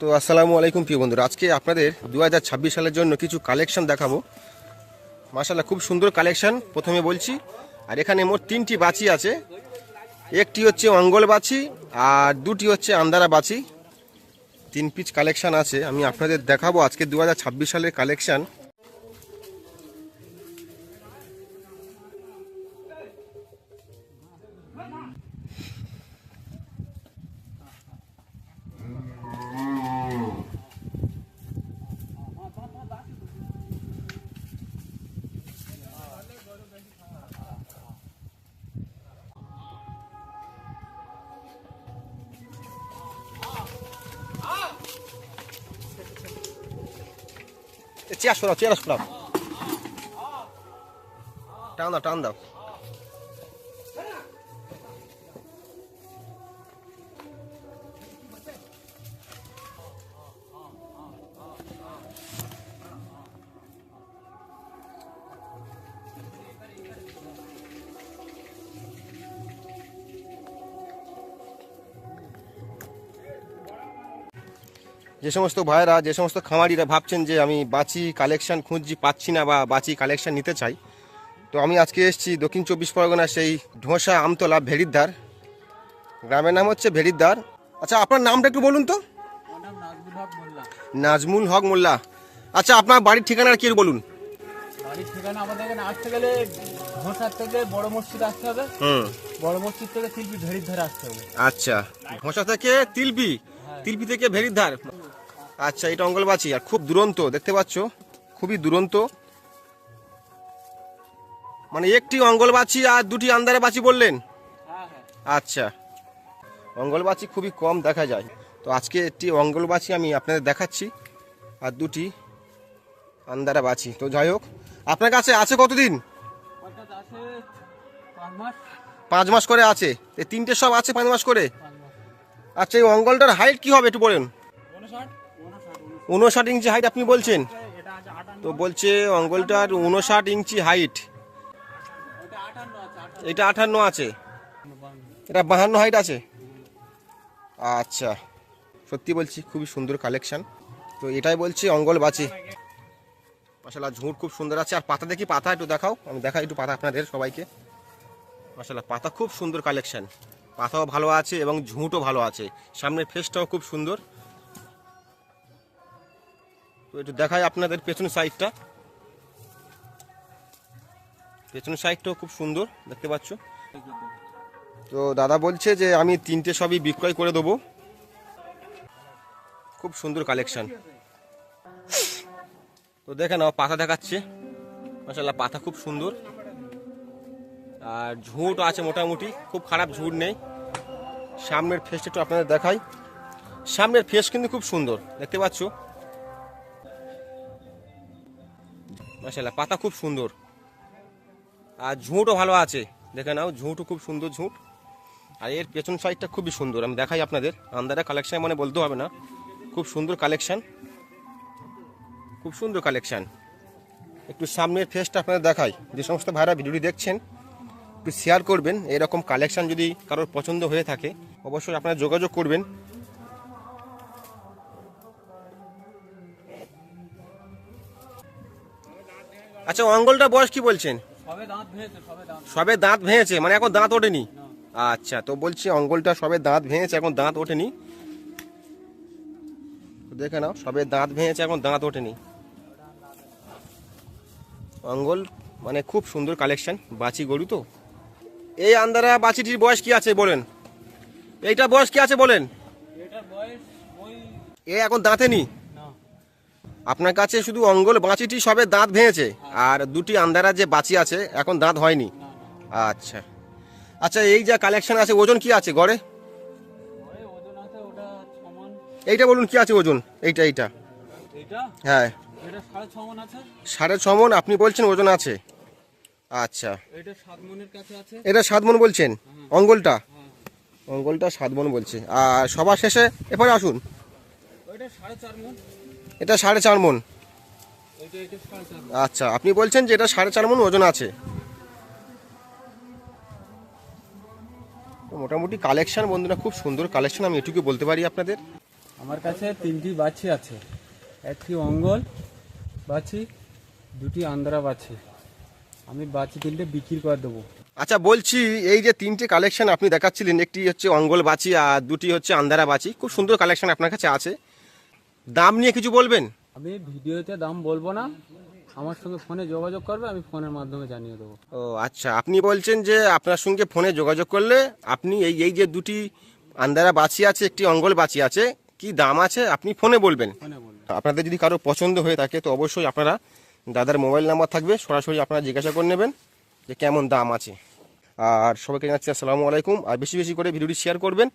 তো আসসালামু আলাইকুম, প্রিয় বন্ধুরা। আজকে আপনাদের দু হাজার ছাব্বিশ সালের জন্য কিছু কালেকশন দেখাবো। মাসাল্লাহ খুব সুন্দর কালেকশন, প্রথমে বলছি। আর এখানে মোট তিনটি বাছি আছে। একটি হচ্ছে অঙ্গল বাছি, আর দুটি হচ্ছে আন্দারা বাছি। তিন পিচ কালেকশান আছে, আমি আপনাদের দেখাবো আজকে দুহাজার ছাব্বিশ সালের collection. চেয়ার সরাও চেয়ার সরাও টান দাও টান দাও যে সমস্ত ভাইয়েরা যে সমস্ত খামারিরা ভাবছেন যে আমি বাচি কালেকশন খুঁজছি পাচ্ছি না বা বাঁচি কালেকশন নিতে চাই। তো আমি আজকে এসেছি দক্ষিণ চব্বিশ পরগনা সেই ঢোসা আমতলা ভেড়িদ্দার গ্রামের নাম হচ্ছে ভেড়িদ্দার আচ্ছা আপনার নামটা একটু বলুন তো। নাজমুল হক মোল্লা। আচ্ছা আপনার বাড়ির ঠিকানা কি বলুন। বাড়ির ঠিকানা আমাদের এখানে আসতে গেলে ঘোষার থেকে বড় মসজিদ আসতে হবে। হুম। বড় মসজিদ থেকে শিল্পী ভেড়ির ধারে আসতে হবে। আচ্ছা ঘোষা থেকে তিলপি। তিলপি থেকে ভেড়িদ্দার আচ্ছা এটা অঙ্গলবাচি আর খুব দুরন্ত দেখতে পাচ্ছ? খুবই দুরন্ত। মানে একটি অঙ্গলবাচি আর দুটি আন্দারে বাচি বললেন? হ্যাঁ হ্যাঁ। আচ্ছা। অঙ্গলবাচি খুবই কম দেখা যায়। তো আজকে একটি অঙ্গলবাচি আমি আপনাদের দেখাচ্ছি আর দুটি আন্দারা বাছি তো যাই হোক আপনার কাছে আছে কতদিন? পাঁচ মাস। করে আছে। এই তিনটে সব আছে পাঁচ মাস করে? আচ্ছা এই অঙ্গলটার হাইট কি হবে একটু বলেন? উনষাট ইঞ্চি হাইট আপনি বলছেন? তো বলছে অঙ্গলটার উনষাট ইঞ্চি হাইট এটা আঠান্ন আছে। এটা বাহান্ন হাইট আছে। আচ্ছা। সত্যি বলছি, খুবই সুন্দর কালেকশন তো এটাই বলছি অঙ্গল বাচি। মাসাল্লাহ ঝুঁট খুব সুন্দর আছে। আর পাতা দেখি, পাতা একটু দেখাও। আমি দেখাই একটু পাতা আপনাদের সবাইকে। মাসাল্লাহ পাতা খুব সুন্দর কালেকশন পাতাও ভালো আছে এবং ঝুঁটও ভালো আছে। সামনের ফেসটাও খুব সুন্দর। একটু দেখাই আপনাদের পেছন সাইডটা। পেছন সাইডটাও খুব সুন্দর, দেখতে পাচ্ছ। তো দাদা বলছে যে আমি তিনটে সবই বিক্রয় করে দেবো। খুব সুন্দর কালেকশন। তো দেখে নাও পাতা দেখাচ্ছে। মাসাল্লাহ পাতা খুব সুন্দর। আর ঝুঁট আছে মোটামুটি, খুব খারাপ ঝুঁট নেই। সামনের ফেসটা একটু আপনাদের দেখাই। সামনের ফেস কিন্তু খুব সুন্দর, দেখতে পাচ্ছ? মাসাল্লাহ পাতা খুব সুন্দর। আর ঝুঁটও ভালো আছে। দেখে নাও, ঝুঁটও খুব সুন্দর ঝুঁট। আর এর পেছন সাইডটা খুবই সুন্দর, আমি দেখাই আপনাদের। আন্দারা কালেকশন মানে বলতে হবে না। খুব সুন্দর কালেকশন খুব সুন্দর কালেকশন একটু সামনের ফেসটা আপনাদের দেখাই। যে সমস্ত ভাইরা ভিডিওটি দেখছেন, একটু শেয়ার করবেন। এরকম কালেকশন যদি কারোর পছন্দ হয়ে থাকে, অবশ্যই আপনারা যোগাযোগ করবেন। আচ্ছা অঙ্গলটা বয়স কি বলছেন? সবে দাঁত ভেঙেছে সবে দাঁত। ভেঙেছে মানে এখন দাঁত ওঠেনি? আচ্ছা তো বলছি অঙ্গলটা সবে দাঁত ভেঙেছে এখন দাঁত ওঠেনি? দেখে নাও সবে দাঁত ভেঙেছে এখন দাঁত ওঠেনি। অঙ্গল মানে খুব সুন্দর কালেকশন বাছি গরু তো। এই আন্দারা বাছিটির বয়স কি আছে বলেন? এইটা বয়স কি আছে বলেন? এটার বয়স ওই এ এখন দাঁতে না আপনার কাছে শুধু অঙ্গল বাঁচিটি সবে দাঁত ভেঙেছে আর দুটি আন্দারা যে বাঁচি আছে এখন দাঁত হয়নি। আচ্ছা। আচ্ছা এই যা কালেকশন আছে ওজন কি আছে গড়ে? এইটা বলুন কি আছে ওজন? এইটা এইটা। হ্যাঁ। সাড়ে ছ মন আপনি বলছেন ওজন আছে। আচ্ছা। এটা সাত মন বলছেন? অঙ্গলটা? হ্যাঁ। অঙ্গলটা সাত মন বলছে। আর সবার শেষে এরপরে আসুন ওইটা সাড়ে চার মন এটা সাড়ে চার মন। আচ্ছা আপনি বলছেন যে এটা সাড়ে চার মন ওজন আছে। তো মোটামুটি কালেকশন বন্ধুরা খুব সুন্দর কালেকশন আমি এটুকু বলতে পারি আপনাদের। আমার কাছে তিনটি বাছি আছে। একটি অঙ্গল বাছি দুটি আন্দ্রা বাচ্চি আমি বাছি তিনটে বিক্রি করে দেবো। আচ্ছা বলছি এই যে তিনটে কালেকশন আপনি দেখাচ্ছিলেন একটি হচ্ছে অঙ্গল বাছি আর দুটি হচ্ছে আন্দারা বাচি খুব সুন্দর কালেকশন আপনার কাছে আছে। দাম নিয়ে কিছু বলবেন? আমি ভিডিওতে দাম বলব না। আমার সঙ্গে ফোনে যোগাযোগ করবে আমি ফোনের মাধ্যমে জানিয়ে দেবো। ও আচ্ছা। আপনি বলছেন যে আপনার সঙ্গে ফোনে যোগাযোগ করলে আপনি এই এই যে দুটি আন্দারা বাছি আছে একটি অঙ্গল বাছি আছে কি দাম আছে? আপনি ফোনে বলবেন। আপনাদের যদি কারও পছন্দ হয়ে থাকে তো অবশ্যই আপনারা দাদার মোবাইল নাম্বার থাকবে সরাসরি আপনারা জিজ্ঞাসা করে নেবেন যে কেমন দাম আছে। আর সবাইকে জানাচ্ছি আসসালামু আলাইকুম। আর বেশি বেশি করে ভিডিওটি শেয়ার করবেন।